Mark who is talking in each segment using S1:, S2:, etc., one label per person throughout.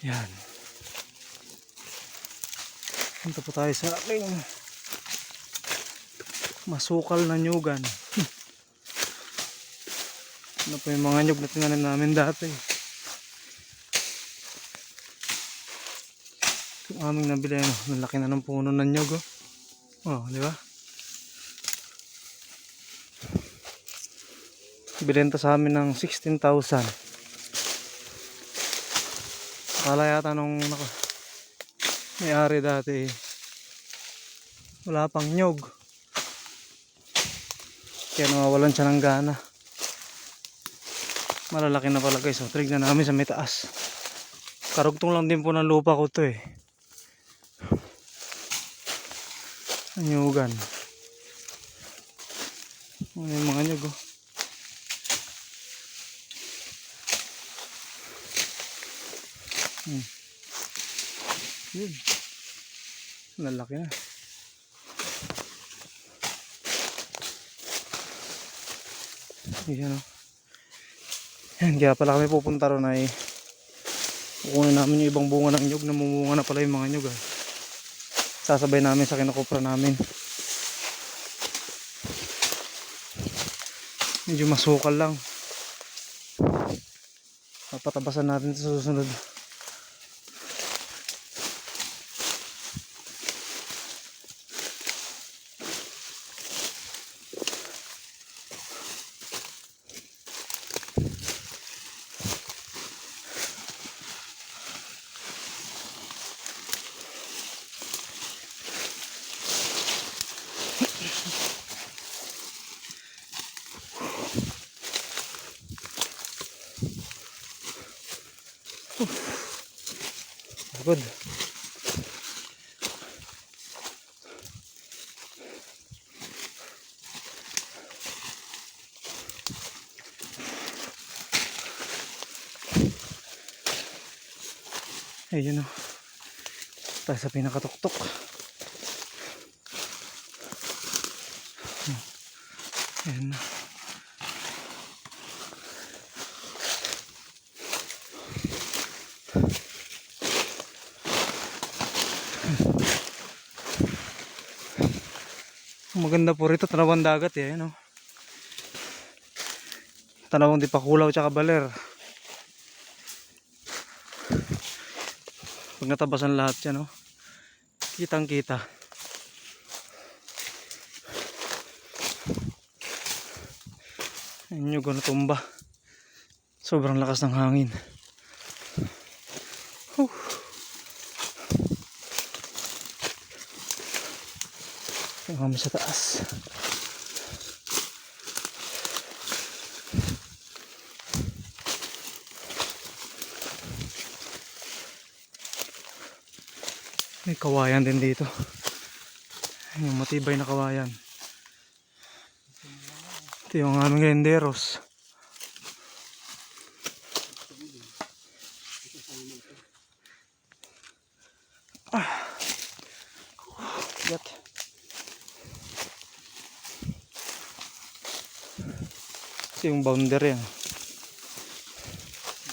S1: Yan. Punta po tayo sa aking masukal na nyugan. ano po yung mga nyug na tinanim namin dati. Yung aming nabili, ano, laki na ng puno ng nyug. Oh, oh di ba? Bilenta sa amin ng 16,000. Akala yata nung naka, may-ari dati wala pang nyog. Kaya nawawalan siya ng gana. Malalaki na pala guys. So, trignan namin sa may taas. Karugtong lang din po ng lupa ko to eh. Anyugan. Ano yung mga nyog oh. Hmm. Yun. Lalaki na. Yan o. Yan, kaya pala kami pupunta ron ay kukunin namin yung ibang bunga ng nyug. Namumunga na pala yung mga nyug. Ah. Sasabay namin sa kinakupra namin. Medyo masukal lang. Papatabasan natin sa susunod. Pagod. Ayun o. Tayo sa pinakatuktok. Ayan na. Maganda po rito, tanawang dagat eh, ano. Tanawang di pa kulaw tsaka baler. Pag natabasan lahat yan, no. Kitang kita. Ayun yung tumba. Sobrang lakas ng hangin. Yung kami sa taas. May kawayan din dito. Yung matibay na kawayan. Ito yung aming renderos. Ito yung boundary yan.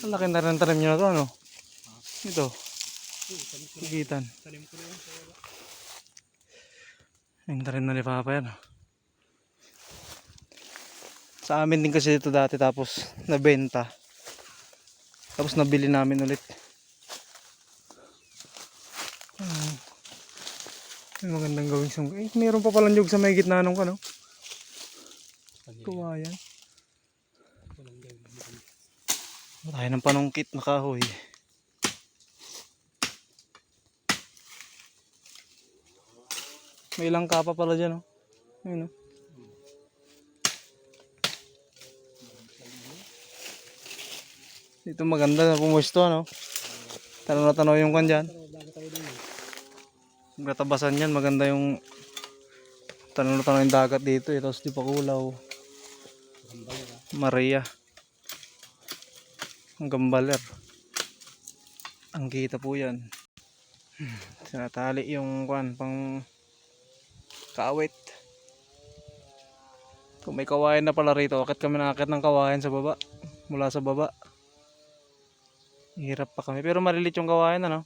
S1: Ang laki na rin tanim nyo na to, ano? Ito. Kikitan. Yung tanim na ni Papa yan. oh. Sa amin din kasi dito dati tapos nabenta. Tapos nabili namin ulit. Ah. May magandang gawing sung. Eh, meron pa palang nyug sa may gitna nung ano. Kawayan. Tayo ng panungkit na kahoy. May ilang kapa pala dyan, oh. Ayun, oh. Dito maganda na pumusto, ano? Tanaw na tanaw yung kan dyan. Magkatabasan yan, maganda yung tanaw na tanaw yung dagat dito, eh. Tapos di pa kulaw. Maria. Ang gambaler. Ang kita po yan. Hmm, Sinatali yung kwan pang kaawit. Kung may kawayan na pala rito, akit kami nakakit ng kawayan sa baba. Mula sa baba. Hirap pa kami. Pero malilit yung kawayan, ano?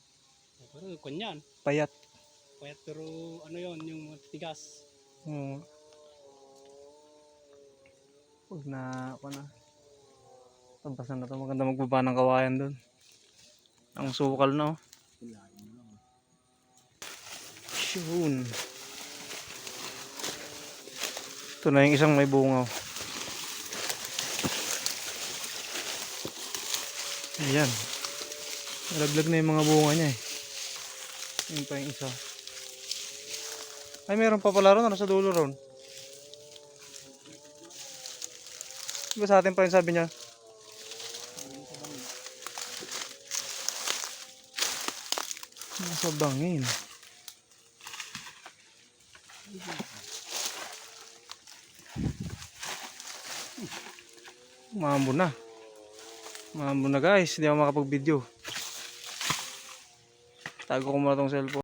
S2: Pero kunyan.
S1: Payat.
S2: Payat pero ano yon yung tigas.
S1: Oo. Pag na, na. Tabasan na to. Maganda magbaba ng kawayan doon. Ang sukal na, oh. Yun. Ito na yung isang may bunga. oh. Ayan. Nalaglag na yung mga bunga niya eh. Yun pa yung isa. Ay, meron pa pala ron. Ano sa dulo ron? Diba sa atin pa rin sabi niya? Nasa bangin. Mambo na. Mambo na guys. Hindi ako makapag-video. Tago ko muna tong cellphone.